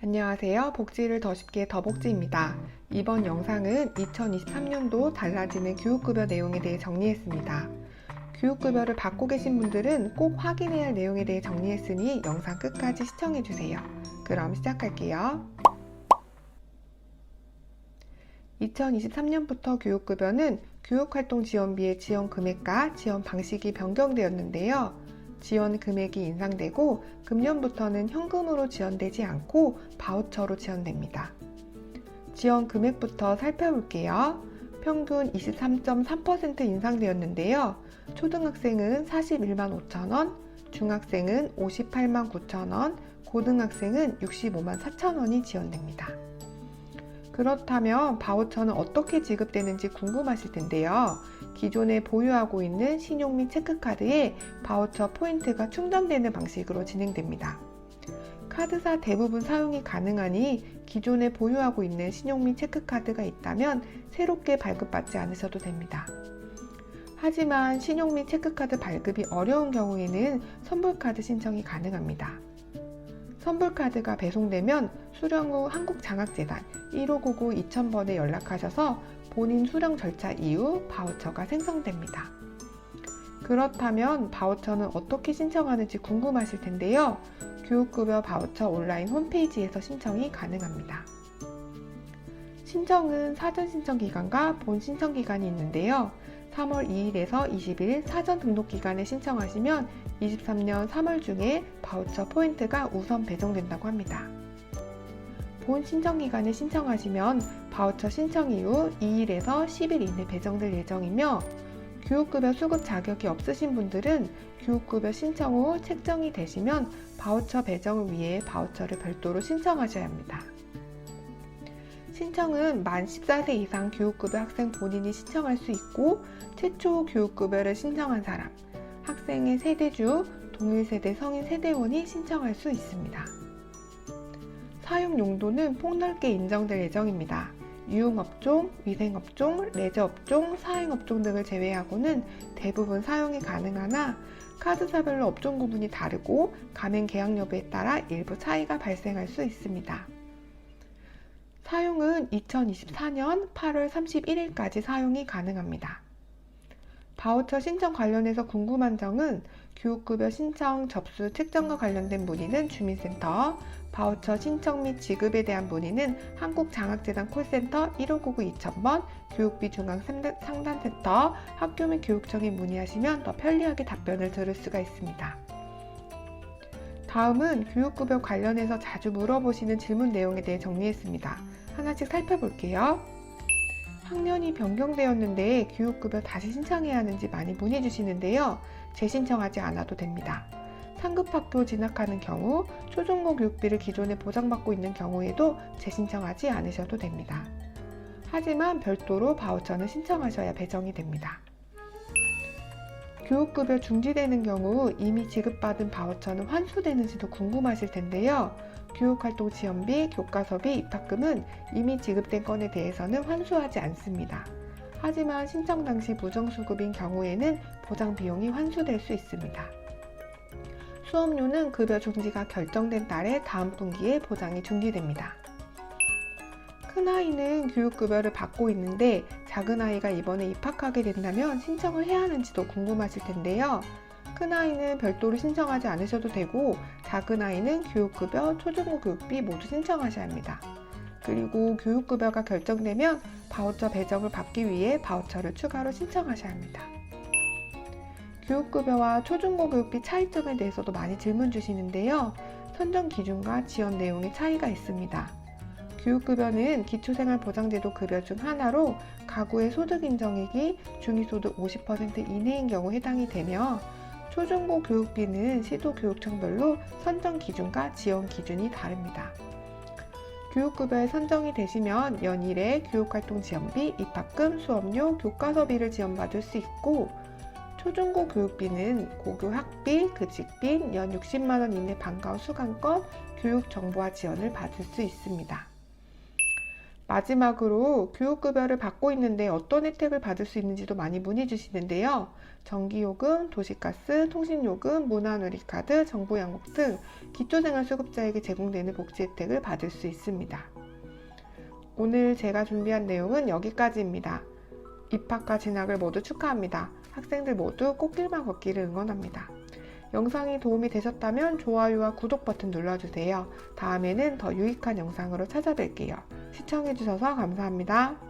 안녕하세요. 복지를 더 쉽게 더복지입니다. 이번 영상은 2023년도 달라지는 교육급여 내용에 대해 정리했습니다. 교육급여를 받고 계신 분들은 꼭 확인해야 할 내용에 대해 정리했으니 영상 끝까지 시청해주세요. 그럼 시작할게요. 2023년부터 교육급여는 교육활동 지원비의 지원 금액과 지원 방식이 변경되었는데요. 지원 금액이 인상되고 금년부터는 현금으로 지원되지 않고 바우처로 지원됩니다. 지원 금액부터 살펴볼게요. 평균 23.3% 인상되었는데요. 초등학생은 41만 5천원, 중학생은 58만 9천원, 고등학생은 65만 4천원이 지원됩니다. 그렇다면 바우처는 어떻게 지급되는지 궁금하실 텐데요. 기존에 보유하고 있는 신용 및 체크카드에 바우처 포인트가 충전되는 방식으로 진행됩니다. 카드사 대부분 사용이 가능하니 기존에 보유하고 있는 신용 및 체크카드가 있다면 새롭게 발급받지 않으셔도 됩니다. 하지만 신용 및 체크카드 발급이 어려운 경우에는 선불카드 신청이 가능합니다. 선불카드가 배송되면 수령 후 한국장학재단 1599 2000번에 연락하셔서 본인 수령 절차 이후 바우처가 생성됩니다. 그렇다면 바우처는 어떻게 신청하는지 궁금하실 텐데요. 교육급여 바우처 온라인 홈페이지에서 신청이 가능합니다. 신청은 사전 신청 기간과 본 신청 기간이 있는데요. 3월 2일에서 20일 사전 등록 기간에 신청하시면 23년 3월 중에 바우처 포인트가 우선 배정된다고 합니다. 본 신청 기간에 신청하시면 바우처 신청 이후 2일에서 10일 이내 배정될 예정이며 교육급여 수급 자격이 없으신 분들은 교육급여 신청 후 책정이 되시면 바우처 배정을 위해 바우처를 별도로 신청하셔야 합니다. 신청은 만 14세 이상 교육급여 학생 본인이 신청할 수 있고 최초 교육급여를 신청한 사람, 학생의 세대주, 동일세대 성인 세대원이 신청할 수 있습니다. 사용 용도는 폭넓게 인정될 예정입니다. 유흥업종, 위생업종, 레저업종, 사행업종 등을 제외하고는 대부분 사용이 가능하나 카드사별로 업종 구분이 다르고 가맹 계약 여부에 따라 일부 차이가 발생할 수 있습니다. 사용은 2024년 8월 31일까지 사용이 가능합니다. 바우처 신청 관련해서 궁금한 점은 교육급여 신청 접수 책정과 관련된 문의는 주민센터, 바우처 신청 및 지급에 대한 문의는 한국장학재단 콜센터 1599 2000번, 교육비 중앙 상담센터, 학교 및 교육청에 문의하시면 더 편리하게 답변을 들을 수가 있습니다. 다음은 교육급여 관련해서 자주 물어보시는 질문 내용에 대해 정리했습니다. 하나씩 살펴볼게요. 학년이 변경되었는데 교육급여 다시 신청해야 하는지 많이 문의 주시는데요. 재신청하지 않아도 됩니다. 상급학교 진학하는 경우 초중고 교육비를 기존에 보장받고 있는 경우에도 재신청하지 않으셔도 됩니다. 하지만 별도로 바우처는 신청하셔야 배정이 됩니다. 교육급여 중지되는 경우 이미 지급받은 바우처는 환수되는지도 궁금하실 텐데요. 교육활동 지원비, 교과서비, 입학금은 이미 지급된 건에 대해서는 환수하지 않습니다. 하지만 신청 당시 부정수급인 경우에는 보장 비용이 환수될 수 있습니다. 수업료는 급여 중지가 결정된 달에 다음 분기에 보장이 중지됩니다. 큰아이는 교육급여를 받고 있는데 작은아이가 이번에 입학하게 된다면 신청을 해야 하는지도 궁금하실 텐데요. 큰아이는 별도로 신청하지 않으셔도 되고 작은아이는 교육급여, 초중고 교육비 모두 신청하셔야 합니다. 그리고 교육급여가 결정되면 바우처 배정을 받기 위해 바우처를 추가로 신청하셔야 합니다. 교육급여와 초중고 교육비 차이점에 대해서도 많이 질문 주시는데요. 선정 기준과 지원 내용의 차이가 있습니다. 교육급여는 기초생활보장제도 급여 중 하나로 가구의 소득 인정액이 중위소득 50% 이내인 경우 해당이 되며 초중고 교육비는 시도 교육청별로 선정 기준과 지원 기준이 다릅니다. 교육급여에 선정이 되시면 연일에 교육활동 지원비, 입학금, 수업료, 교과서비를 지원받을 수 있고 초중고 교육비는 고교 학비, 급식비, 연 60만원 이내 방과 후 수강권, 교육 정보화 지원을 받을 수 있습니다. 마지막으로 교육급여를 받고 있는데 어떤 혜택을 받을 수 있는지도 많이 문의 주시는데요. 전기요금, 도시가스, 통신요금, 문화누리카드, 정보양복 등 기초생활수급자에게 제공되는 복지 혜택을 받을 수 있습니다. 오늘 제가 준비한 내용은 여기까지입니다. 입학과 진학을 모두 축하합니다. 학생들 모두 꽃길만 걷기를 응원합니다. 영상이 도움이 되셨다면 좋아요와 구독 버튼 눌러주세요. 다음에는 더 유익한 영상으로 찾아뵐게요. 시청해주셔서 감사합니다.